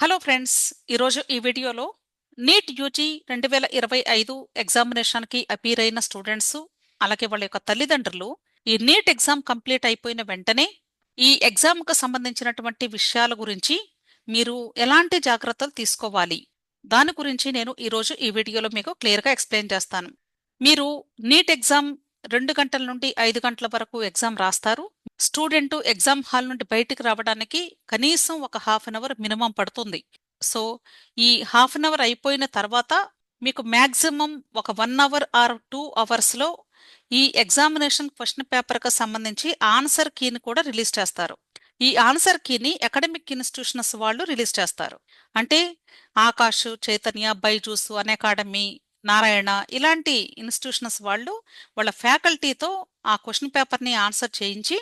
Hello friends ఈరోజు ఈ వీడియోలో నీట్ యూజీ రెండు వేల ఇరవై ఐదు ఎగ్జామినేషన్కి అపీర్ అయిన స్టూడెంట్స్ అలాగే వాళ్ళ యొక్క తల్లిదండ్రులు ఈ నీట్ ఎగ్జామ్ కంప్లీట్ అయిపోయిన వెంటనే ఈ ఎగ్జామ్కు సంబంధించినటువంటి విషయాల గురించి మీరు ఎలాంటి జాగ్రత్తలు తీసుకోవాలి? దాని గురించి నేను ఈరోజు ఈ వీడియోలో మీకు క్లియర్గా ఎక్స్ప్లెయిన్ చేస్తాను. మీరు నీట్ ఎగ్జామ్ రెండు గంటల నుండి ఐదు గంటల వరకు ఎగ్జామ్ రాస్తారు. స్టూడెంట్ ఎగ్జామ్ హాల్ నుండి బయటికి రావడానికి కనీసం ఒక హాఫ్ అన్ అవర్ మినిమం పడుతుంది. సో ఈ హాఫ్ అన్ అవర్ అయిపోయిన తర్వాత మీకు మ్యాక్సిమం ఒక వన్ అవర్ ఆర్ టూ అవర్స్లో ఈ ఎగ్జామినేషన్ క్వశ్చన్ పేపర్కి సంబంధించి ఆన్సర్ కీని కూడా రిలీజ్ చేస్తారు. ఈ ఆన్సర్ కీని అకాడమిక్ ఇన్స్టిట్యూషన్స్ వాళ్ళు రిలీజ్ చేస్తారు. అంటే ఆకాష్ చైతన్య బైజూస్ అన్ అకాడమీ నారాయణ ఇలాంటి ఇన్స్టిట్యూషన్స్ వాళ్ళు వాళ్ళ ఫ్యాకల్టీతో ఆ క్వశ్చన్ పేపర్ని ఆన్సర్ చేయించి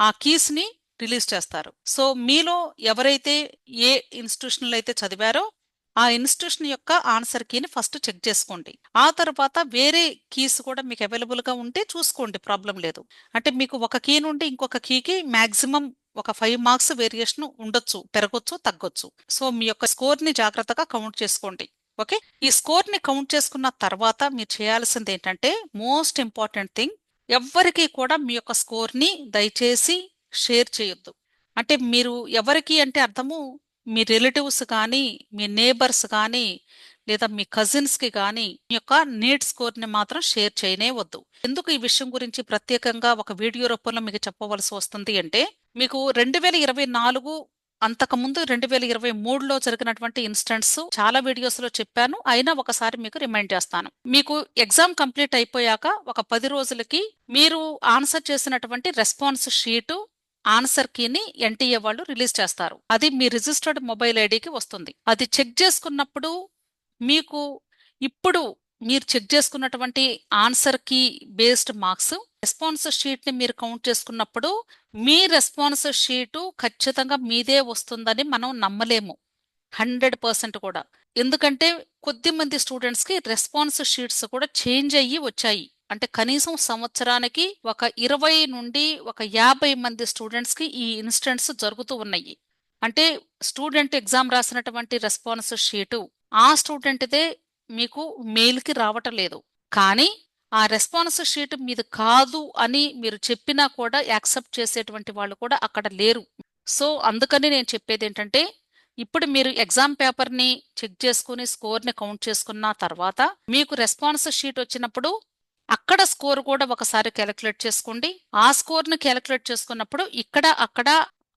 ఆ కీస్ని రిలీజ్ చేస్తారు. సో మీలో ఎవరైతే ఏ ఇన్స్టిట్యూషన్లో అయితే చదివారో ఆ ఇన్స్టిట్యూషన్ యొక్క ఆన్సర్ కీని ఫస్ట్ చెక్ చేసుకోండి. ఆ తర్వాత వేరే కీస్ కూడా మీకు అవైలబుల్గా ఉంటే చూసుకోండి ప్రాబ్లం లేదు. అంటే మీకు ఒక కీ నుండి ఇంకొక కీకి మ్యాక్సిమం ఒక ఫైవ్ మార్క్స్ వేరియేషన్ ఉండొచ్చు పెరగొచ్చు తగ్గొచ్చు. సో మీ యొక్క స్కోర్ని జాగ్రత్తగా కౌంట్ చేసుకోండి. ఓకే? ఈ స్కోర్ని కౌంట్ చేసుకున్న తర్వాత మీరు చేయాల్సింది ఏంటంటే మోస్ట్ ఇంపార్టెంట్ థింగ్ ఎవ్వరికి కూడా మీ యొక్క స్కోర్ని దయచేసి షేర్ చేయొద్దు. అంటే మీరు ఎవరికి అంటే అర్థము మీ రిలేటివ్స్ కానీ మీ నేబర్స్ కానీ లేదా మీ కజిన్స్కి కానీ మీ యొక్క నీట్ స్కోర్ని మాత్రం షేర్ చేయనే వద్దు. ఎందుకు ఈ విషయం గురించి ప్రత్యేకంగా ఒక వీడియో రూపంలో మీకు చెప్పవలసి వస్తుంది అంటే మీకు రెండు వేల ఇరవై నాలుగు అంతకుముందు రెండు వేల ఇరవై మూడులో జరిగినటువంటి ఇన్స్టెంట్స్ చాలా వీడియోస్లో చెప్పాను. అయినా ఒకసారి మీకు రిమైండ్ చేస్తాను. మీకు ఎగ్జామ్ కంప్లీట్ అయిపోయాక ఒక పది రోజులకి మీరు ఆన్సర్ చేసినటువంటి రెస్పాన్స్ షీటు ఆన్సర్ కీని ఎన్టీఏ వాళ్ళు రిలీజ్ చేస్తారు. అది మీ రిజిస్టర్డ్ మొబైల్ ఐడికి వస్తుంది. అది చెక్ చేసుకున్నప్పుడు మీకు ఇప్పుడు మీరు చెక్ చేసుకున్నటువంటి ఆన్సర్కి బేస్డ్ మార్క్స్ రెస్పాన్స్ షీట్ని మీరు కౌంట్ చేసుకున్నప్పుడు మీ రెస్పాన్స్ షీటు ఖచ్చితంగా మీదే వస్తుందని మనం నమ్మలేము. హండ్రెడ్ పర్సెంట్ కూడా. ఎందుకంటే కొద్ది మంది స్టూడెంట్స్కి రెస్పాన్స్ షీట్స్ కూడా చేంజ్ అయ్యి వచ్చాయి. అంటే కనీసం సంవత్సరానికి ఒక ఇరవై నుండి ఒక యాభై మంది స్టూడెంట్స్కి ఈ ఇన్స్టెంట్స్ జరుగుతూ ఉన్నాయి. అంటే స్టూడెంట్ ఎగ్జామ్ రాసినటువంటి రెస్పాన్స్ షీటు ఆ స్టూడెంట్దే మీకు మెయిల్కి రావటం లేదు. కానీ ఆ రెస్పాన్స్ షీట్ మీది కాదు అని మీరు చెప్పినా కూడా యాక్సెప్ట్ చేసేటువంటి వాళ్ళు కూడా అక్కడ లేరు. సో అందుకని నేను చెప్పేది ఏంటంటే ఇప్పుడు మీరు ఎగ్జామ్ పేపర్ని చెక్ చేసుకుని స్కోర్ని కౌంట్ చేసుకున్న తర్వాత మీకు రెస్పాన్స్ షీట్ వచ్చినప్పుడు అక్కడ స్కోర్ కూడా ఒకసారి క్యాలిక్యులేట్ చేసుకోండి. ఆ స్కోర్ని క్యాలిక్యులేట్ చేసుకున్నప్పుడు ఇక్కడ అక్కడ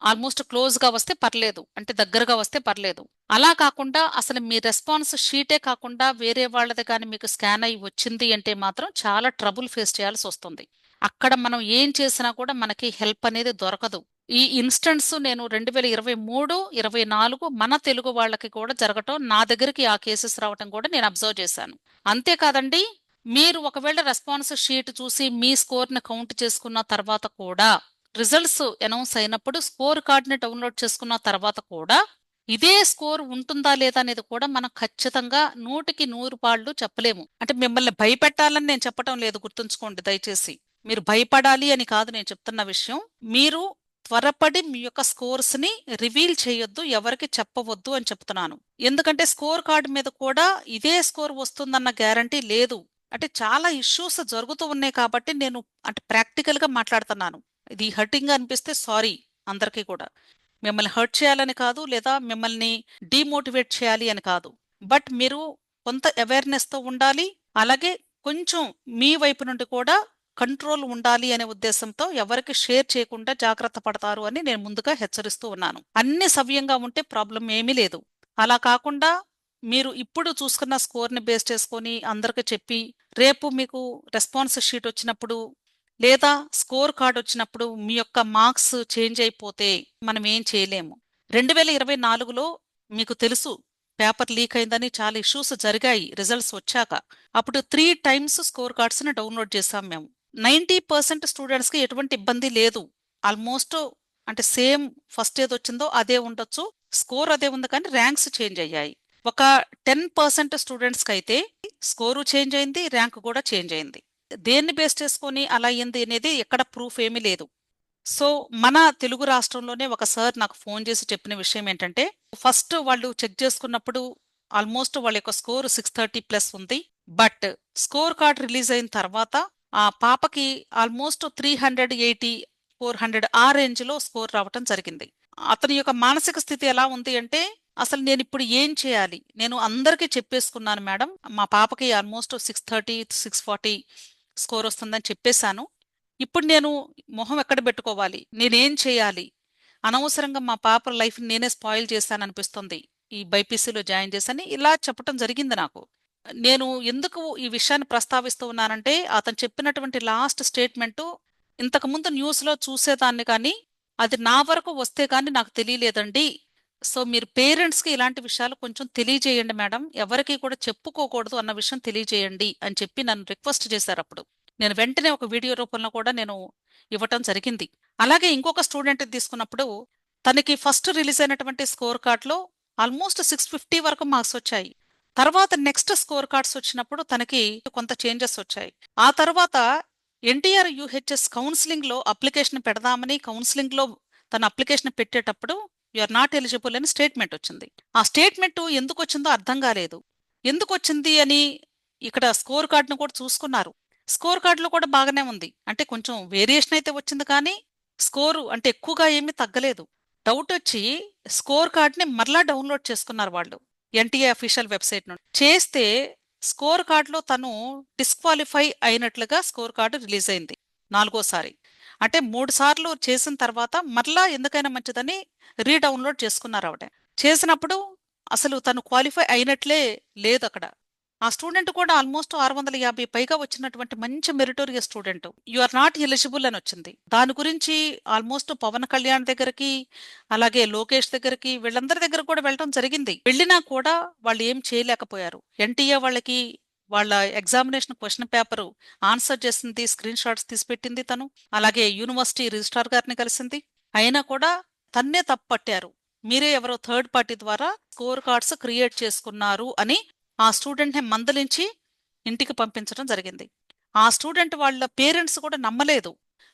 ఆల్మోస్ట్ క్లోజ్గా వస్తే పర్లేదు. అంటే దగ్గరగా వస్తే పర్లేదు. అలా కాకుండా అసలు మీ రెస్పాన్స్ షీటే కాకుండా వేరే వాళ్ళది కానీ మీకు స్కాన్ అయ్యి వచ్చింది అంటే మాత్రం చాలా ట్రబుల్ ఫేస్ చేయాల్సి వస్తుంది. అక్కడ మనం ఏం చేసినా కూడా మనకి హెల్ప్ అనేది దొరకదు. ఈ ఇన్స్టెంట్స్ నేను రెండు వేల ఇరవై మూడు ఇరవై నాలుగు మన తెలుగు వాళ్ళకి కూడా జరగటం నా దగ్గరికి ఆ కేసెస్ రావటం కూడా నేను అబ్జర్వ్ చేశాను. అంతేకాదండి మీరు ఒకవేళ రెస్పాన్స్ షీట్ చూసి మీ స్కోర్ని కౌంట్ చేసుకున్న తర్వాత కూడా రిజల్ట్స్ అనౌన్స్ అయినప్పుడు స్కోర్ కార్డ్ని డౌన్లోడ్ చేసుకున్న తర్వాత కూడా ఇదే స్కోర్ ఉంటుందా లేదా అనేది కూడా మనం ఖచ్చితంగా నూటికి నూరు పాళ్ళు చెప్పలేము. అంటే మిమ్మల్ని భయపెట్టాలని నేను చెప్పటం లేదు గుర్తుంచుకోండి దయచేసి. మీరు భయపడాలి అని కాదు నేను చెప్తున్న విషయం. మీరు త్వరపడి మీ యొక్క స్కోర్స్ని రివీల్ చేయొద్దు ఎవరికి చెప్పవద్దు అని చెప్తున్నాను. ఎందుకంటే స్కోర్ కార్డు మీద కూడా ఇదే స్కోర్ వస్తుందన్న గ్యారంటీ లేదు. అంటే చాలా ఇష్యూస్ జరుగుతూ ఉన్నాయి కాబట్టి నేను అంటే ప్రాక్టికల్గా మాట్లాడుతున్నాను. ఇది హర్టింగ్ అనిపిస్తే సారీ అందరికీ కూడా. మిమ్మల్ని హర్ట్ చేయాలని కాదు లేదా మిమ్మల్ని డిమోటివేట్ చేయాలి అని కాదు. బట్ మీరు కొంత అవేర్నెస్తో ఉండాలి అలాగే కొంచెం మీ వైపు నుండి కూడా కంట్రోల్ ఉండాలి అనే ఉద్దేశంతో ఎవరికి షేర్ చేయకుండా జాగ్రత్త పడతారు అని నేను ముందుగా హెచ్చరిస్తూ ఉన్నాను. అన్ని సవ్యంగా ఉంటే ప్రాబ్లం ఏమీ లేదు. అలా కాకుండా మీరు ఇప్పుడు చూసుకున్న స్కోర్ని బేస్ చేసుకొని అందరికి చెప్పి రేపు మీకు రెస్పాన్స్ షీట్ వచ్చినప్పుడు లేదా స్కోర్ కార్డ్ వచ్చినప్పుడు మీ యొక్క మార్క్స్ చేంజ్ అయిపోతే మనం ఏం చేయలేము. రెండు వేల ఇరవై నాలుగులో మీకు తెలుసు పేపర్ లీక్ అయిందని చాలా ఇష్యూస్ జరిగాయి రిజల్ట్స్ వచ్చాక. అప్పుడు త్రీ టైమ్స్ స్కోర్ కార్డ్స్ని డౌన్లోడ్ చేసాం మేము. నైంటీ పర్సెంట్ స్టూడెంట్స్కి ఎటువంటి ఇబ్బంది లేదు. ఆల్మోస్ట్ అంటే సేమ్ ఫస్ట్ ఏది వచ్చిందో అదే ఉండొచ్చు. స్కోర్ అదే ఉంది కానీ ర్యాంక్స్ చేంజ్ అయ్యాయి. ఒక టెన్ పర్సెంట్ స్టూడెంట్స్కి అయితే స్కోరు చేంజ్ అయింది ర్యాంక్ కూడా చేంజ్ అయింది. దేన్ని బేస్ చేసుకొని అలా అయింది అనేది ఎక్కడ ప్రూఫ్ ఏమీ లేదు. సో మన తెలుగు రాష్ట్రంలోనే ఒక సార్ నాకు ఫోన్ చేసి చెప్పిన విషయం ఏంటంటే ఫస్ట్ వాళ్ళు చెక్ చేసుకున్నప్పుడు ఆల్మోస్ట్ వాళ్ళ యొక్క స్కోర్ సిక్స్ థర్టీ ప్లస్ ఉంది. బట్ స్కోర్ కార్డ్ రిలీజ్ అయిన తర్వాత ఆ పాపకి almost three hundred eighty four hundred ఆ రేంజ్లో స్కోర్ రావటం జరిగింది. అతని యొక్క మానసిక స్థితి ఎలా ఉంది అంటే అసలు నేను ఇప్పుడు ఏం చేయాలి? నేను అందరికీ చెప్పేసుకున్నాను మేడం. మా పాపకి almost six thirty six forty score వస్తుందని చెప్పేశాను. ఇప్పుడు నేను మొహం ఎక్కడ పెట్టుకోవాలి? నేనేం చేయాలి? అనవసరంగా మా పాప లైఫ్ నేనే స్పాయిల్ చేశాను అనిపిస్తుంది. ఈ బైపీసీలో జాయిన్ చేశాను. ఇలా చెప్పటం జరిగింది నాకు. నేను ఎందుకు ఈ విషయాన్ని ప్రస్తావిస్తూ ఉన్నానంటే అతను చెప్పినటువంటి లాస్ట్ స్టేట్మెంటు ఇంతకుముందు న్యూస్లో చూసేదాన్ని కానీ అది నా వరకు వస్తే కానీ నాకు తెలియలేదండి. సో మీరు పేరెంట్స్కి ఇలాంటి విషయాలు కొంచెం తెలియజేయండి మేడం. ఎవరికి కూడా చెప్పుకోకూడదు అన్న విషయం తెలియజేయండి అని చెప్పి నన్ను రిక్వెస్ట్ చేశారు అప్పుడు. నేను వెంటనే ఒక వీడియో రూపంలో కూడా నేను ఇవ్వటం జరిగింది. అలాగే ఇంకొక స్టూడెంట్ తీసుకున్నప్పుడు తనకి ఫస్ట్ రిలీజ్ అయినటువంటి స్కోర్ కార్డ్లో ఆల్మోస్ట్ సిక్స్ ఫిఫ్టీ వరకు మార్క్స్ వచ్చాయి. తర్వాత నెక్స్ట్ స్కోర్ కార్డ్స్ వచ్చినప్పుడు తనకి కొంత చేంజెస్ వచ్చాయి. ఆ తర్వాత ఎన్టీఆర్ యూహెచ్ఎస్ కౌన్సిలింగ్లో అప్లికేషన్ పెడదామని కౌన్సిలింగ్లో తన అప్లికేషన్ పెట్టేటప్పుడు ఆర్ నాట్ ఎలిజిబుల్ అని స్టేట్మెంట్ వచ్చింది. ఆ స్టేట్మెంట్ ఎందుకు వచ్చిందో అర్థం కాలేదు. ఎందుకు వచ్చింది అని ఇక్కడ స్కోర్ కార్డును కూడా చూసుకున్నారు. స్కోర్ కార్డులో కూడా బాగానే ఉంది. అంటే కొంచెం వేరియేషన్ అయితే వచ్చింది కానీ స్కోరు అంటే ఎక్కువగా ఏమీ తగ్గలేదు. డౌట్ వచ్చి స్కోర్ కార్డ్ని మరలా డౌన్లోడ్ చేసుకున్నారు వాళ్ళు. ఎన్టీఏ అఫీషియల్ వెబ్సైట్ నుండి. చేస్తే స్కోర్ కార్డులో తను డిస్క్వాలిఫై అయినట్లుగా స్కోర్ కార్డు రిలీజ్ అయింది. నాలుగోసారి. అంటే మూడు సార్లు చేసిన తర్వాత మరలా ఎందుకైనా మంచిదని రీడౌన్లోడ్ చేసుకున్నారు ఆవిడ చేసినప్పుడు అసలు తను క్వాలిఫై అయినట్లే లేదు అక్కడ. ఆ స్టూడెంట్ కూడా ఆల్మోస్ట్ ఆరు వందల యాభై పైగా వచ్చినటువంటి మంచి meritorious student. You are not eligible అని వచ్చింది. దాని గురించి ఆల్మోస్ట్ పవన్ కళ్యాణ్ దగ్గరికి అలాగే లోకేష్ దగ్గరికి వీళ్ళందరి దగ్గర కూడా వెళ్ళడం జరిగింది. వెళ్ళినా కూడా వాళ్ళు ఏం చేయలేకపోయారు. ఎన్టీఏ వాళ్ళకి వాళ్ళ ఎగ్జామినేషన్ క్వశ్చన్ పేపర్ ఆన్సర్ చేసింది స్క్రీన్ షాట్స్ తీసి పెట్టింది తను. అలాగే యూనివర్సిటీ రిజిస్ట్రార్ గారిని కలిసింది. అయినా కూడా తన్నే తప్పట్టారు మీరే ఎవరో థర్డ్ పార్టీ ద్వారా స్కోర్ కార్డ్స్ క్రియేట్ చేసుకున్నారు అని ఆ స్టూడెంట్ని మందలించి ఇంటికి పంపించడం జరిగింది. ఆ స్టూడెంట్ వాళ్ళ పేరెంట్స్ కూడా నమ్మలేదు.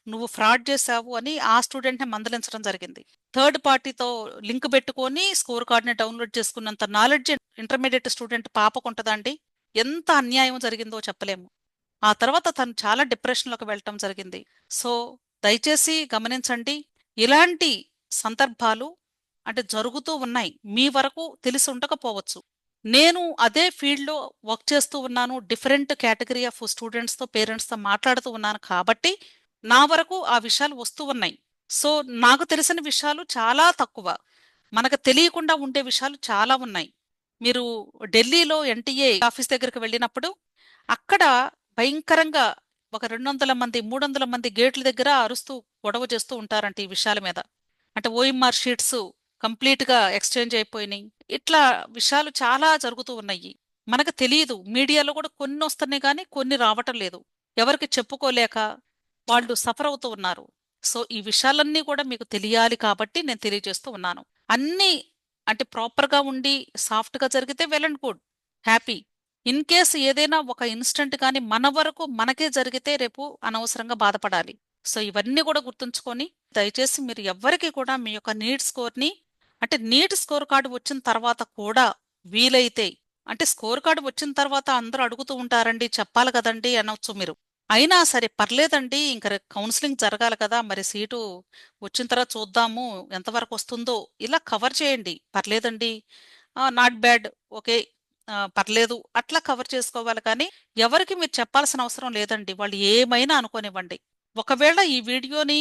నువ్వు ఫ్రాడ్ చేశావు అని ఆ స్టూడెంట్ని మందలించడం జరిగింది. థర్డ్ పార్టీతో లింక్ పెట్టుకొని స్కోర్ కార్డ్ని డౌన్లోడ్ చేసుకున్నంత నాలెడ్జ్ ఇంటర్మీడియట్ స్టూడెంట్ పాపకుంటదండి ఎంత అన్యాయం జరిగిందో చెప్పలేము. ఆ తర్వాత తను చాలా డిప్రెషన్లోకి వెళ్ళటం జరిగింది. సో దయచేసి గమనించండి. ఇలాంటి సందర్భాలు అంటే జరుగుతూ ఉన్నాయి. మీ వరకు తెలిసి ఉండకపోవచ్చు. నేను అదే ఫీల్డ్లో వర్క్ చేస్తూ ఉన్నాను. డిఫరెంట్ కేటగిరీ ఆఫ్ స్టూడెంట్స్తో పేరెంట్స్తో మాట్లాడుతూ ఉన్నాను కాబట్టి నా వరకు ఆ విషయాలు వస్తూ ఉన్నాయి. సో నాకు తెలిసిన విషయాలు చాలా తక్కువ. మనకు తెలియకుండా ఉండే విషయాలు చాలా ఉన్నాయి. మీరు ఢిల్లీలో ఎన్టీఏ ఆఫీస్ దగ్గరికి వెళ్ళినప్పుడు అక్కడ భయంకరంగా ఒక రెండు వందల మంది మూడు వందల మంది గేట్ల దగ్గర అరుస్తూ గొడవ చేస్తూ ఉంటారంట ఈ విషయాల మీద. అంటే ఓఎంఆర్ షీట్స్ కంప్లీట్గా ఎక్స్చేంజ్ అయిపోయినాయి. ఇట్లా విషయాలు చాలా జరుగుతూ ఉన్నాయి. మనకు తెలియదు. మీడియాలో కూడా కొన్ని వస్తున్నాయి కానీ కొన్ని రావటం లేదు. ఎవరికి చెప్పుకోలేక వాళ్ళు సఫర్ అవుతూ ఉన్నారు. సో ఈ విషయాలన్నీ కూడా మీకు తెలియాలి కాబట్టి నేను తెలియజేస్తూ ఉన్నాను. అన్నీ అంటే ప్రాపర్గా ఉండి సాఫ్ట్గా జరిగితే well and good happy in case ఏదైనా ఒక ఇన్స్టెంట్ కానీ మన వరకు మనకే జరిగితే రేపు అనవసరంగా బాధపడాలి. సో ఇవన్నీ కూడా గుర్తుంచుకొని దయచేసి మీరు ఎవ్వరికి కూడా మీ యొక్క నీట్ స్కోర్ని అంటే నీట్ స్కోర్ కార్డు వచ్చిన తర్వాత కూడా వీలైతే అంటే స్కోర్ కార్డు వచ్చిన తర్వాత అందరూ అడుగుతూ ఉంటారండి చెప్పాలి కదండి అనొచ్చు మీరు. అయినా సరే పర్లేదండి. ఇంకా కౌన్సిలింగ్ జరగాలి కదా! మరి సీటు వచ్చిన తర్వాత చూద్దాము ఎంతవరకు వస్తుందో. ఇలా కవర్ చేయండి. పర్లేదండి. Not bad. ఓకే. పర్లేదు. అట్లా కవర్ చేసుకోవాలి కానీ ఎవరికి మీరు చెప్పాల్సిన అవసరం లేదండి. వాళ్ళు ఏమైనా అనుకోనివ్వండి. ఒకవేళ ఈ వీడియోని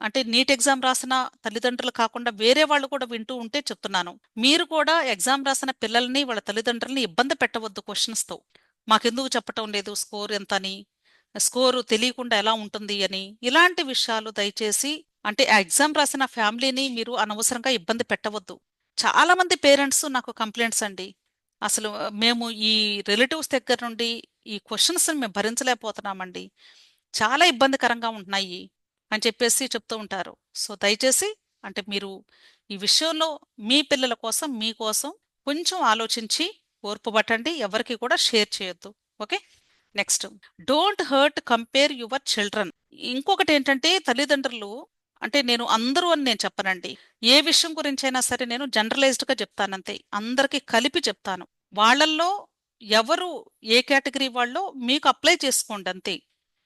అంటే నీట్ ఎగ్జామ్ రాసిన తల్లిదండ్రులు కాకుండా వేరే వాళ్ళు కూడా వింటూ ఉంటే చెప్తున్నాను. మీరు కూడా ఎగ్జామ్ రాసిన పిల్లల్ని వాళ్ళ తల్లిదండ్రులని ఇబ్బంది పెట్టవద్దు క్వశ్చన్స్తో. మాకెందుకు చెప్పటం లేదు స్కోర్ ఎంత అని స్కోరు తెలియకుండా ఎలా ఉంటుంది అని ఇలాంటి విషయాలు దయచేసి అంటే ఎగ్జామ్ రాసిన ఫ్యామిలీని మీరు అనవసరంగా ఇబ్బంది పెట్టవద్దు. చాలా మంది పేరెంట్స్ నాకు కంప్లైంట్స్ అండి. అసలు మేము ఈ రిలేటివ్స్ దగ్గర నుండి ఈ క్వశ్చన్స్ మేము భరించలేకపోతున్నామండి. చాలా ఇబ్బందికరంగా ఉంటున్నాయి అని చెప్పేసి చెప్తూ ఉంటారు. సో దయచేసి అంటే మీరు ఈ విషయంలో మీ పిల్లల కోసం మీకోసం కొంచెం ఆలోచించి ఓర్పు పట్టండి. ఎవరికి కూడా షేర్ చేయొద్దు. Okay? Next don't hurt compare your children ఇంకొకటి ఏంటంటే తల్లిదండ్రులు అంటే నేను అందరూ అని నేను చెప్పనండి. ఏ విషయం గురించైనా సరే నేను జనరలైజ్డ్గా చెప్తానంతే. అందరికీ కలిపి చెప్తాను. వాళ్ళల్లో ఎవరు ఏ కేటగిరీ వాళ్ళో మీకు అప్లై చేసుకోండి అంతే.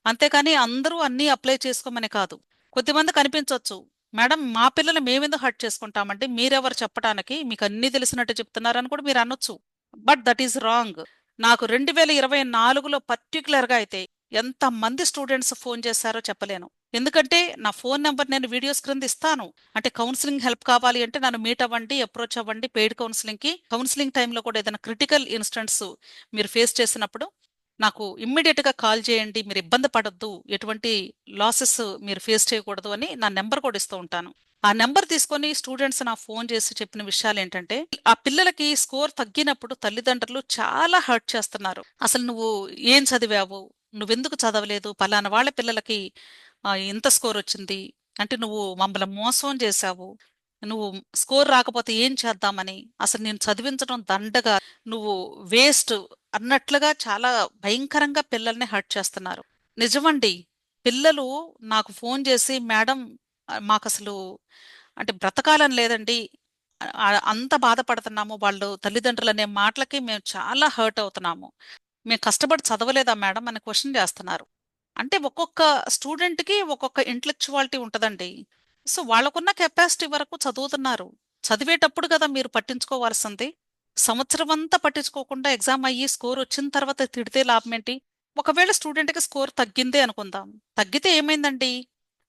అంతేకాని అందరూ అన్నీ అప్లై చేసుకోమని కాదు. కొద్దిమంది కనిపించవచ్చు మేడం మా పిల్లలు మేమెందుకు హర్ట్ చేసుకుంటామంటే మీరెవరు చెప్పడానికి మీకు అన్నీ తెలిసినట్టు చెప్తున్నారని కూడా మీరు అనొచ్చు. But that is wrong. నాకు రెండు వేల ఇరవై నాలుగులో పర్టికులర్గా అయితే ఎంత మంది స్టూడెంట్స్ ఫోన్ చేశారో చెప్పలేను. ఎందుకంటే నా ఫోన్ నెంబర్ నేను వీడియోస్ క్రింద ఇస్తాను. అంటే కౌన్సిలింగ్ హెల్ప్ కావాలి అంటే నన్ను మీట్ అవ్వండి అప్రోచ్ అవ్వండి పెయిడ్ కౌన్సిలింగ్కి కౌన్సిలింగ్ టైంలో కూడా ఏదైనా క్రిటికల్ ఇన్స్టెంట్స్ మీరు ఫేస్ చేసినప్పుడు నాకు ఇమ్మీడియట్గా కాల్ చేయండి మీరు ఇబ్బంది పడద్దు ఎటువంటి లాసెస్ మీరు ఫేస్ చేయకూడదు అని నా నెంబర్ కూడా ఇస్తూ ఉంటాను. ఆ నెంబర్ తీసుకొని స్టూడెంట్స్ నా ఫోన్ చేసి చెప్పిన విషయాలు ఏంటంటే ఆ పిల్లలకి స్కోర్ తగ్గినప్పుడు తల్లిదండ్రులు చాలా హర్ట్ చేస్తున్నారు. అసలు నువ్వు ఏం చదివావు? నువ్వెందుకు చదవలేదు? పలానా వాళ్ళ పిల్లలకి ఇంత స్కోర్ వచ్చింది? అంటే నువ్వు మమ్మల్ని మోసం చేశావు. నువ్వు స్కోర్ రాకపోతే ఏం చేద్దామని? అసలు నేను చదివించడం దండగా నువ్వు వేస్ట్ అన్నట్లుగా చాలా భయంకరంగా పిల్లల్ని హర్ట్ చేస్తున్నారు. నిజమండి పిల్లలు నాకు ఫోన్ చేసి మేడం మాకు అసలు అంటే బ్రతకాలని లేదండి. అంత బాధపడుతున్నాము. వాళ్ళు తల్లిదండ్రులు అనే మాటలకి మేము చాలా హర్ట్ అవుతున్నాము. మేము కష్టపడి చదవలేదా మేడం అని క్వశ్చన్ చేస్తున్నారు. అంటే ఒక్కొక్క స్టూడెంట్కి ఒక్కొక్క ఇంటలెక్చువాలిటీ ఉంటుందండి. సో వాళ్ళకున్న కెపాసిటీ వరకు చదువుతున్నారు. చదివేటప్పుడు కదా మీరు పట్టించుకోవాల్సింది. సంవత్సరం అంతా పట్టించుకోకుండా ఎగ్జామ్ అయ్యి స్కోర్ వచ్చిన తర్వాత తిడితే లాభం ఏంటి? ఒకవేళ స్టూడెంట్కి స్కోర్ తగ్గిందే అనుకుందాం. తగ్గితే ఏమైందండి?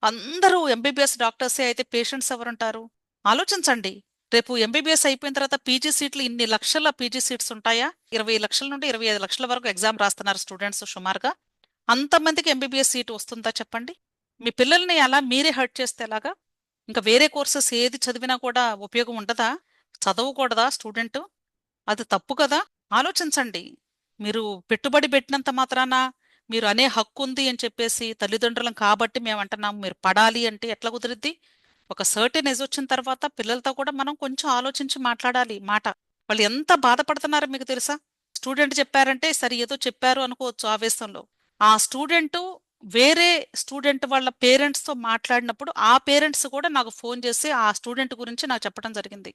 అందరూ ఎంబీబీఎస్ డాక్టర్సే అయితే పేషెంట్స్ ఎవరుంటారు? ఆలోచించండి. రేపు ఎంబీబీఎస్ అయిపోయిన తర్వాత పీజీ సీట్లు ఇన్ని లక్షల పీజీ సీట్స్ ఉంటాయా? ఇరవై లక్షల నుండి ఇరవై ఐదు లక్షల వరకు ఎగ్జామ్ రాస్తున్నారు స్టూడెంట్స్ సుమారుగా. అంతమందికి ఎంబీబీఎస్ సీట్ వస్తుందా చెప్పండి? మీ పిల్లల్ని అలా మీరే హర్ట్ చేస్తే ఎలాగా? ఇంకా వేరే కోర్సెస్ ఏది చదివినా కూడా ఉపయోగం ఉండదా? చదవకూడదా స్టూడెంట్? అది తప్పు కదా? ఆలోచించండి. మీరు పెట్టుబడి పెట్టినంత మాత్రాన మీరు అనే హక్కు ఉంది అని చెప్పేసి తల్లిదండ్రులం కాబట్టి మేము అంటున్నాము మీరు పడాలి అంటే ఎట్లా కుదిరిద్ది? ఒక సర్టెన్ ఏజ్ వచ్చిన తర్వాత పిల్లలతో కూడా మనం కొంచెం ఆలోచించి మాట్లాడాలి మాట. వాళ్ళు ఎంత బాధపడుతున్నారో మీకు తెలుసా? స్టూడెంట్ చెప్పారంటే సరే ఏదో చెప్పారు అనుకోవచ్చు ఆవేశంలో. ఆ స్టూడెంట్ వేరే స్టూడెంట్ వాళ్ళ పేరెంట్స్తో మాట్లాడినప్పుడు ఆ పేరెంట్స్ కూడా నాకు ఫోన్ చేసి ఆ స్టూడెంట్ గురించి నాకు చెప్పడం జరిగింది.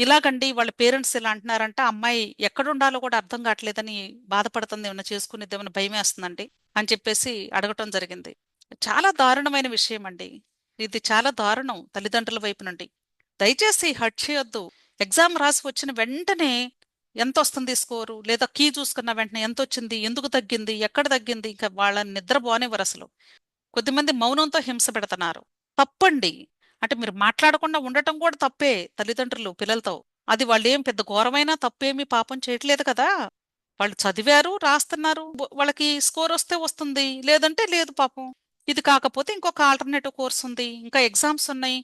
ఇలాగండి వాళ్ళ పేరెంట్స్ ఇలా అంటున్నారంటే అమ్మాయి ఎక్కడ ఉండాలో కూడా అర్థం కావట్లేదని బాధపడుతుంది ఏమైనా చేసుకునేది ఏమైనా భయం వేస్తుందండి అని చెప్పేసి అడగటం జరిగింది. చాలా దారుణమైన విషయం అండి ఇది చాలా దారుణం తల్లిదండ్రుల వైపు నుండి. దయచేసి హట్ చేయొద్దు. ఎగ్జామ్ రాసి వచ్చిన వెంటనే ఎంత వస్తుంది స్కోరు? లేదా కీ చూసుకున్న వెంటనే ఎంత వచ్చింది? ఎందుకు తగ్గింది? ఎక్కడ తగ్గింది? ఇంకా వాళ్ళని నిద్ర పోనివ్వరు అసలు. కొద్దిమంది మౌనంతో హింస పెడుతున్నారు. తప్పండి. అంటే మీరు మాట్లాడకుండా ఉండటం కూడా తప్పే తల్లిదండ్రులు పిల్లలతో. అది వాళ్ళు ఏం పెద్ద ఘోరమైన తప్పేమీ పాపం చేయట్లేదు కదా. వాళ్ళు చదివారు రాస్తున్నారు. వాళ్ళకి స్కోర్ వస్తే వస్తుంది. లేదంటే లేదు పాపం. ఇది కాకపోతే ఇంకొక ఆల్టర్నేటివ్ కోర్స్ ఉంది. ఇంకా ఎగ్జామ్స్ ఉన్నాయి.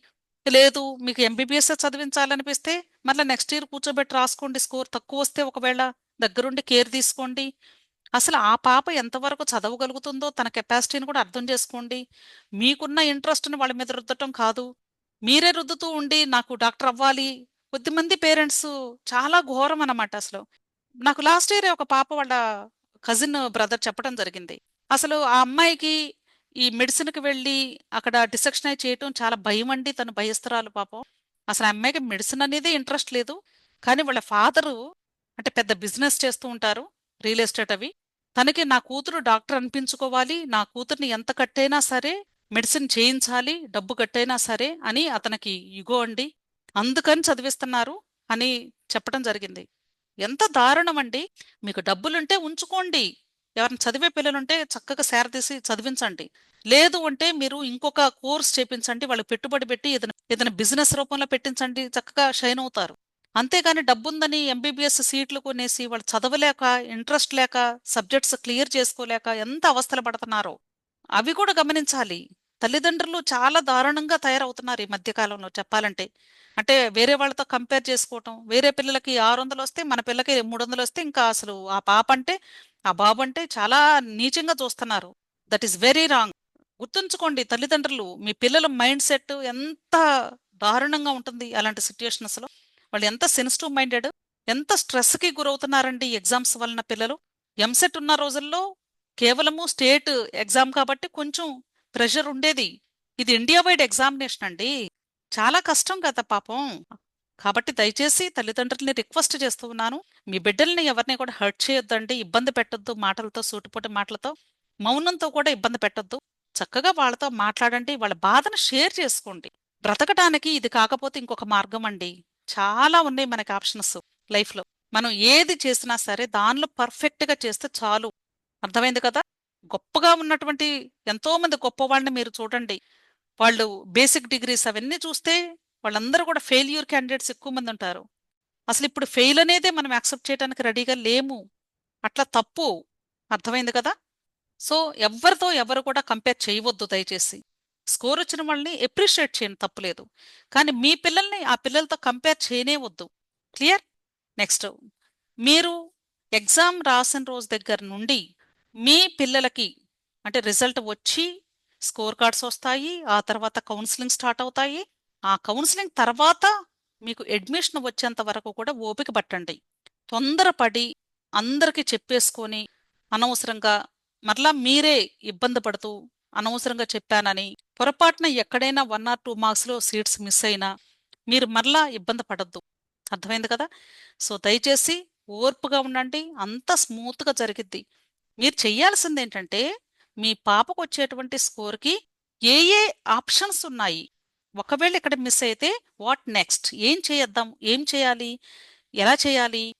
లేదు మీకు ఎంబీబీఎస్ చదివించాలనిపిస్తే మళ్ళీ నెక్స్ట్ ఇయర్ కూర్చోబెట్టి రాసుకోండి. స్కోర్ తక్కువ వస్తే ఒకవేళ దగ్గరుండి కేర్ తీసుకోండి. అసలు ఆ పాప ఎంతవరకు చదవగలుగుతుందో తన కెపాసిటీని కూడా అర్థం చేసుకోండి. మీకున్న ఇంట్రెస్ట్ని వాళ్ళ మీద రుద్దటం కాదు. మీరే రుద్దుతూ ఉండి నాకు డాక్టర్ అవ్వాలి. కొద్దిమంది పేరెంట్స్ చాలా ఘోరం అన్నమాట అసలు. నాకు లాస్ట్ ఇయర్ ఒక పాప వాళ్ళ కజిన్ బ్రదర్ చెప్పడం జరిగింది. అసలు ఆ అమ్మాయికి ఈ మెడిసిన్కి వెళ్ళి అక్కడ డిసెక్షన్ అయి చేయటం చాలా భయం అండి. తను భయస్తురాలు పాపం. అసలు అమ్మాయికి మెడిసిన్ అనేది ఇంట్రెస్ట్ లేదు. కానీ వాళ్ళ ఫాదరు అంటే పెద్ద బిజినెస్ చేస్తూ ఉంటారు రియల్ ఎస్టేట్ అవి. తనకి నా కూతురు డాక్టర్ అనిపించుకోవాలి. నా కూతుర్ని ఎంత కట్టైనా సరే మెడిసిన్ చేయించాలి డబ్బు కట్టైనా సరే అని అతనికి ఇగో అండి అందుకని చదివిస్తున్నారు అని చెప్పడం జరిగింది. ఎంత దారుణం అండి మీకు డబ్బులుంటే ఉంచుకోండి ఎవరైనా చదివే పిల్లలుంటే చక్కగా సేరదీసి చదివించండి. లేదు అంటే మీరు ఇంకొక కోర్స్ చేపించండి వాళ్ళు పెట్టుబడి పెట్టి ఏదైనా ఏదైనా బిజినెస్ రూపంలో పెట్టించండి చక్కగా షైన్ అవుతారు. అంతేగాని డబ్బుందని ఎంబీబీఎస్ సీట్లు కొనేసి వాళ్ళు చదవలేక ఇంట్రెస్ట్ లేక సబ్జెక్ట్స్ క్లియర్ చేసుకోలేక ఎంత అవస్థలు పడుతున్నారో. అవి కూడా గమనించాలి. తల్లిదండ్రులు చాలా దారుణంగా తయారవుతున్నారు ఈ మధ్యకాలంలో చెప్పాలంటే. అంటే వేరే వాళ్ళతో కంపేర్ చేసుకోవటం వేరే పిల్లలకి ఆరు వందలు వస్తే మన పిల్లకి మూడు వందలు వస్తే ఇంకా అసలు ఆ పాప అంటే ఆ బాబు అంటే చాలా నీచంగా చూస్తున్నారు. దట్ ఈస్ వెరీ రాంగ్ గుర్తుంచుకోండి తల్లిదండ్రులు మీ పిల్లల మైండ్ సెట్ ఎంత దారుణంగా ఉంటుంది అలాంటి సిచ్యుయేషన్స్లో వాళ్ళు ఎంత సెన్సిటివ్ మైండెడ్ ఎంత స్ట్రెస్కి గురవుతున్నారండి ఎగ్జామ్స్ వలన పిల్లలు. ఎంసెట్ ఉన్న రోజుల్లో కేవలము స్టేట్ ఎగ్జామ్ కాబట్టి కొంచెం ప్రెషర్ ఉండేది. ఇది ఇండియా వైడ్ ఎగ్జామినేషన్ అండి. చాలా కష్టం కదా పాపం. కాబట్టి దయచేసి తల్లిదండ్రుల్ని రిక్వెస్ట్ చేస్తూ ఉన్నాను. మీ బిడ్డల్ని ఎవరిని కూడా హర్ట్ చేయొద్దండి. ఇబ్బంది పెట్టొద్దు మాటలతో సూటిపోటి మాటలతో. మౌనంతో కూడా ఇబ్బంది పెట్టొద్దు. చక్కగా వాళ్ళతో మాట్లాడండి. వాళ్ళ బాధను షేర్ చేసుకోండి. బ్రతకడానికి ఇది కాకపోతే ఇంకొక మార్గం అండి. చాలా ఉన్నాయి మనకి ఆప్షన్స్ లైఫ్లో. మనం ఏది చేసినా సరే దానిలో పర్ఫెక్ట్గా చేస్తే చాలు. అర్థమైంది కదా? గొప్పగా ఉన్నటువంటి ఎంతోమంది గొప్పవాళ్ళని మీరు చూడండి. వాళ్ళు బేసిక్ డిగ్రీస్ అవన్నీ చూస్తే వాళ్ళందరూ కూడా ఫెయిల్యూర్ క్యాండిడేట్స్ ఎక్కువ మంది ఉంటారు. అసలు ఇప్పుడు ఫెయిల్ అనేదే మనం యాక్సెప్ట్ చేయడానికి రెడీగా లేము. అట్లా తప్పు. అర్థమైంది కదా? సో ఎవరితో ఎవరు కూడా కంపేర్ చేయవద్దు దయచేసి. స్కోర్ వచ్చిన వాళ్ళని ఎప్రిషియేట్ చేయను తప్పులేదు. కానీ మీ పిల్లల్ని ఆ పిల్లలతో కంపేర్ చేయనే వద్దు క్లియర్ నెక్స్ట్ మీరు ఎగ్జామ్ రాసిన రోజు దగ్గర నుండి మీ పిల్లలకి అంటే రిజల్ట్ వచ్చి స్కోర్ కార్డ్స్ వస్తాయి ఆ తర్వాత కౌన్సిలింగ్ స్టార్ట్ అవుతాయి. ఆ కౌన్సిలింగ్ తర్వాత మీకు అడ్మిషన్ వచ్చేంత వరకు కూడా ఓపిక పట్టండి. తొందరపడి అందరికీ చెప్పేసుకొని అనవసరంగా మరలా మీరే ఇబ్బంది పడుతూ అనవసరంగా చెప్పానని పొరపాటున ఎక్కడైనా వన్ ఆర్ టూ మార్క్స్లో సీట్స్ మిస్ అయినా మీరు మరలా ఇబ్బంది పడద్దు. అర్థమైంది కదా? సో దయచేసి ఓర్పుగా ఉండండి. అంత స్మూత్గా జరిగిద్ది. మీరు చెయ్యాల్సింది ఏంటంటే మీ పాపకు వచ్చేటువంటి స్కోర్కి ఏ ఏ ఆప్షన్స్ ఉన్నాయి? ఒకవేళ ఇక్కడ మిస్ అయితే వాట్ నెక్స్ట్? ఏం చేయొద్దాం? ఏం చేయాలి? ఎలా చేయాలి?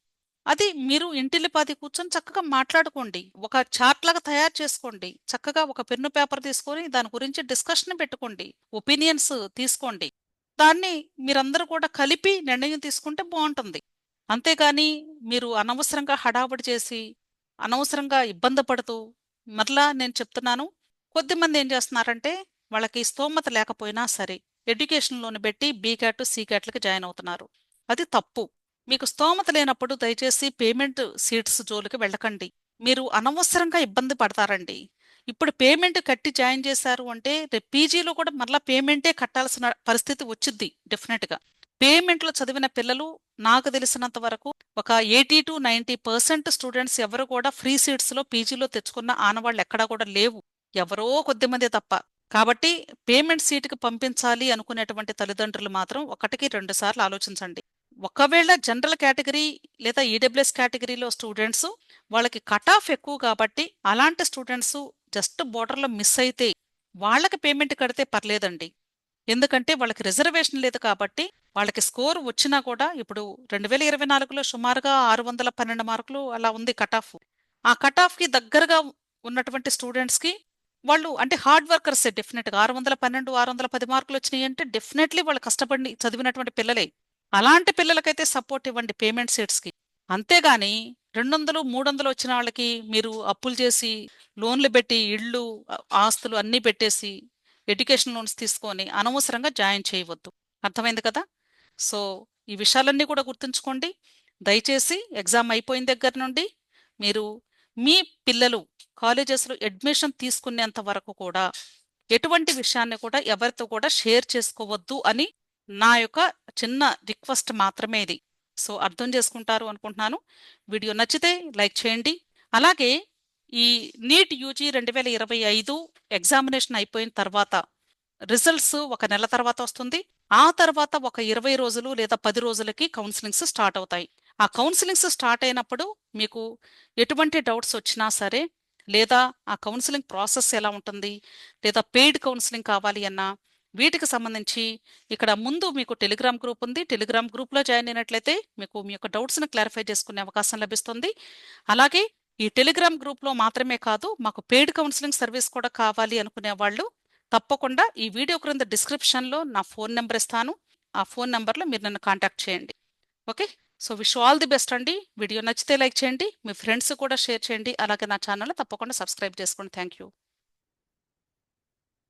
అది మీరు ఇంటిల్లిపాది కూర్చొని చక్కగా మాట్లాడుకోండి. ఒక చార్ట్ లాగా తయారు చేసుకోండి. చక్కగా ఒక పెన్ను పేపర్ తీసుకొని దాని గురించి డిస్కషన్ పెట్టుకోండి. ఒపీనియన్స్ తీసుకోండి. దాన్ని మీరందరూ కూడా కలిపి నిర్ణయం తీసుకుంటే బాగుంటుంది. అంతేగాని మీరు అనవసరంగా హడావుడి చేసి అనవసరంగా ఇబ్బంది పడుతూ మరలా నేను చెప్తున్నాను. కొద్దిమంది ఏం చేస్తున్నారంటే వాళ్ళకి స్తోమత లేకపోయినా సరే ఎడ్యుకేషన్ లోన్ పెట్టి బీక్యాట్ సీక్యాట్లకి జాయిన్ అవుతున్నారు. అది తప్పు. మీకు స్తోమత లేనప్పుడు దయచేసి పేమెంట్ సీట్స్ జోలికి వెళ్ళకండి. మీరు అనవసరంగా ఇబ్బంది పడతారండి. ఇప్పుడు పేమెంట్ కట్టి జాయిన్ చేశారు అంటే రేపు పీజీలో కూడా మళ్ళీ పేమెంటే కట్టాల్సిన పరిస్థితి వచ్చింది డెఫినెట్గా. పేమెంట్లో చదివిన పిల్లలు నాకు తెలిసినంత వరకు ఒక eighty to ninety percent students ఎవరు కూడా ఫ్రీ సీట్స్లో పీజీలో తెచ్చుకున్న ఆనవాళ్ళు ఎక్కడా కూడా లేవు. ఎవరో కొద్దిమంది తప్ప. కాబట్టి పేమెంట్ సీటుకి పంపించాలి అనుకునేటువంటి తల్లిదండ్రులు మాత్రం ఒకటికి రెండు సార్లు ఆలోచించండి. ఒకవేళ జనరల్ కేటగిరీ లేదా ఈడబ్ల్యూఎస్ కేటగిరీలో స్టూడెంట్స్ వాళ్ళకి కట్ ఆఫ్ ఎక్కువ కాబట్టి అలాంటి స్టూడెంట్స్ జస్ట్ బోర్డర్లో మిస్ అయితే వాళ్ళకి పేమెంట్ కడితే పర్లేదండి. ఎందుకంటే వాళ్ళకి రిజర్వేషన్ లేదు కాబట్టి వాళ్ళకి స్కోర్ వచ్చినా కూడా ఇప్పుడు రెండు వేల ఇరవై నాలుగులో సుమారుగా ఆరు వందల పన్నెండు మార్కులు అలా ఉంది కట్ ఆఫ్. ఆ కట్ ఆఫ్కి దగ్గరగా ఉన్నటువంటి స్టూడెంట్స్కి వాళ్ళు అంటే హార్డ్ వర్కర్స్ డెఫినెట్గా ఆరు వందల పన్నెండు ఆరు వందల పది మార్కులు వచ్చినాయి అంటే డెఫినెట్లీ వాళ్ళు కష్టపడి చదివినటువంటి పిల్లలే. అలాంటి పిల్లలకైతే సపోర్ట్ ఇవ్వండి పేమెంట్ సీట్స్కి. అంతేగాని రెండు వందలు మూడు వందలు వచ్చిన వాళ్ళకి మీరు అప్పులు చేసి లోన్లు పెట్టి ఇళ్ళు ఆస్తులు అన్నీ పెట్టేసి ఎడ్యుకేషన్ లోన్స్ తీసుకొని అనవసరంగా జాయిన్ చేయవద్దు. అర్థమైంది కదా? సో ఈ విషయాలన్నీ కూడా గుర్తుంచుకోండి. దయచేసి ఎగ్జామ్ అయిపోయిన దగ్గర నుండి మీరు మీ పిల్లలు కాలేజెస్లో అడ్మిషన్ తీసుకునేంత వరకు కూడా ఎటువంటి విషయాన్ని కూడా ఎవరితో కూడా షేర్ చేసుకోవద్దు అని నా యొక్క చిన్న రిక్వెస్ట్ మాత్రమే ఇది. సో అర్థం చేసుకుంటారు అనుకుంటున్నాను. వీడియో నచ్చితే లైక్ చేయండి. అలాగే ఈ నీట్ యూజీ రెండు వేల ఇరవై ఐదు ఎగ్జామినేషన్ అయిపోయిన తర్వాత రిజల్ట్స్ ఒక నెల తర్వాత వస్తుంది. ఆ తర్వాత ఒక ఇరవై రోజులు లేదా పది రోజులకి కౌన్సిలింగ్స్ స్టార్ట్ అవుతాయి. ఆ కౌన్సిలింగ్స్ స్టార్ట్ అయినప్పుడు మీకు ఎటువంటి డౌట్స్ వచ్చినా సరే లేదా ఆ కౌన్సిలింగ్ ప్రాసెస్ ఎలా ఉంటుంది లేదా పెయిడ్ కౌన్సిలింగ్ కావాలి అన్నా వీటికి సంబంధించి ఇక్కడ ముందు మీకు టెలిగ్రామ్ గ్రూప్ ఉంది. టెలిగ్రామ్ గ్రూప్లో జాయిన్ అయినట్లయితే మీకు మీ యొక్క డౌట్స్ని క్లారిఫై చేసుకునే అవకాశం లభిస్తుంది. అలాగే ఈ టెలిగ్రామ్ గ్రూప్లో మాత్రమే కాదు మాకు పెయిడ్ కౌన్సిలింగ్ సర్వీస్ కూడా కావాలి అనుకునే వాళ్ళు తప్పకుండా ఈ వీడియో క్రింద డిస్క్రిప్షన్లో నా ఫోన్ నెంబర్ ఇస్తాను. ఆ ఫోన్ నెంబర్లో మీరు నన్ను కాంటాక్ట్ చేయండి. Okay? So wish all the best అండి. వీడియో నచ్చితే లైక్ చేయండి. మీ ఫ్రెండ్స్ కూడా షేర్ చేయండి. అలాగే నా ఛానల్ తప్పకుండా సబ్స్క్రైబ్ చేసుకోండి. Thank you